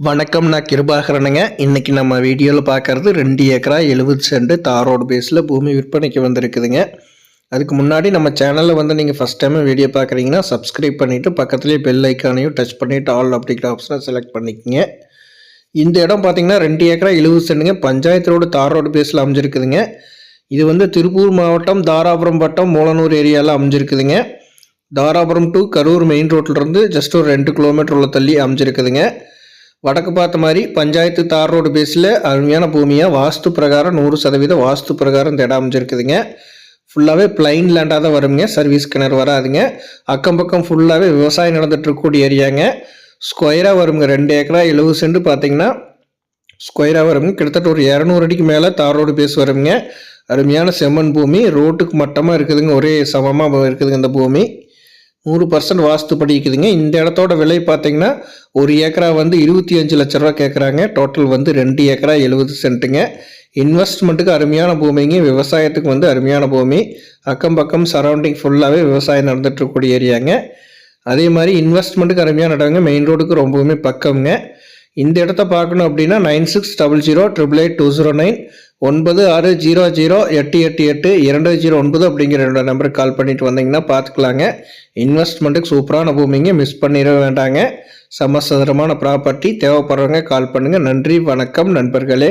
வணக்கம் நான் கிருபாகரனுங்க. இன்றைக்கி நம்ம வீடியோவில் பார்க்கறது ரெண்டு ஏக்கரா எழுபது சென்ட் தாரோடு பேஸில் பூமி விற்பனைக்கு வந்திருக்குதுங்க. அதுக்கு முன்னாடி நம்ம சேனலில் வந்து நீங்கள் ஃபஸ்ட் டைம் வீடியோ பார்க்குறீங்கன்னா சப்ஸ்கிரைப் பண்ணிவிட்டு பக்கத்துலேயே பெல் ஐக்கானையும் டச் பண்ணிவிட்டு ஆல் அப்படிங்கிற ஆப்ஷனை செலக்ட் பண்ணிக்கோங்க. இந்த இடம் பார்த்தீங்கன்னா ரெண்டு ஏக்கரா எழுபது சென்ட்டுங்க பஞ்சாயத்து தாரோடு தார் ரோடு பேஸில் அமைஞ்சிருக்குதுங்க. இது வந்து திருப்பூர் மாவட்டம் தாராபுரம் வட்டம் மூலனூர் ஏரியாவில் அமைஞ்சிருக்குதுங்க. தாராபுரம் டு கரூர் மெயின் ரோட்லேருந்து ஜஸ்ட் ஒரு ரெண்டு கிலோமீட்டர் உள்ள தள்ளி அமைஞ்சிருக்குதுங்க. வடக்கு பார்த்த மாதிரி பஞ்சாயத்து தார் ரோடு பேஸில் அருமையான பூமியாக வாஸ்து பிரகாரம் நூறு சதவீதம் வாஸ்து பிரகாரம் இந்த இடம் அமைஞ்சிருக்குதுங்க. ஃபுல்லாகவே பிளைன் லேண்டாக தான் வருங்க. சர்வீஸ் கிணறு வராதுங்க. அக்கம் பக்கம் ஃபுல்லாகவே விவசாயம் நடந்துட்டு இருக்கக்கூடிய ஏரியாங்க. ஸ்கொயராக வருங்க. ரெண்டு ஏக்கரா எழுபது சென்ட் பார்த்தீங்கன்னா ஸ்கொயராக வருங்க. கிட்டத்தட்ட ஒரு இரநூறு அடிக்கு மேலே தார் ரோடு பேஸ் வருங்க. அருமையான செம்மண் பூமி. ரோட்டுக்கு மட்டமாக இருக்குதுங்க. ஒரே சமமாக இருக்குதுங்க இந்த பூமி. நூறு பர்சன்ட் வாஸ்து படிக்குதுங்க. இந்த இடத்தோட விலை பார்த்தீங்கன்னா ஒரு ஏக்கரா வந்து இருபத்தி அஞ்சு லட்ச ரூபா கேட்குறாங்க டோட்டல் வந்து ரெண்டு ஏக்கரா எழுபது சென்ட்டுங்க. இன்வெஸ்ட்மெண்ட்டுக்கு அருமையான பூமிங்க. விவசாயத்துக்கு வந்து அருமையான பூமி. அக்கம் பக்கம் சரௌண்டிங் ஃபுல்லாகவே விவசாயம் நடந்துகிட்ருக்கக்கூடிய ஏரியாங்க. அதே மாதிரி இன்வெஸ்ட்மெண்ட்டுக்கு அருமையான இடங்க மெயின் ரோடுக்கு ரொம்பவுமே பக்கம்ங்க. இந்த இடத்த பார்க்கணும் அப்படின்னா nine six double zero triple eight two zero nine ஒன்பது ஆறு ஜீரோ ஜீரோ எட்டு எட்டு எட்டு இரண்டு ஜீரோ ஒன்பது அப்படிங்கிற ரெண்டு நம்பருக்கு கால் பண்ணிட்டு வந்தீங்கன்னா பார்த்துக்கலாங்க. இன்வெஸ்ட்மெண்ட்டுக்கு சூப்பரான பூமிங்க மிஸ் பண்ணிட வேண்டாங்க. சமசதுரமான ப்ராப்பர்ட்டி தேவைப்படுறவங்க கால் பண்ணுங்கள் நன்றி வணக்கம் நண்பர்களே.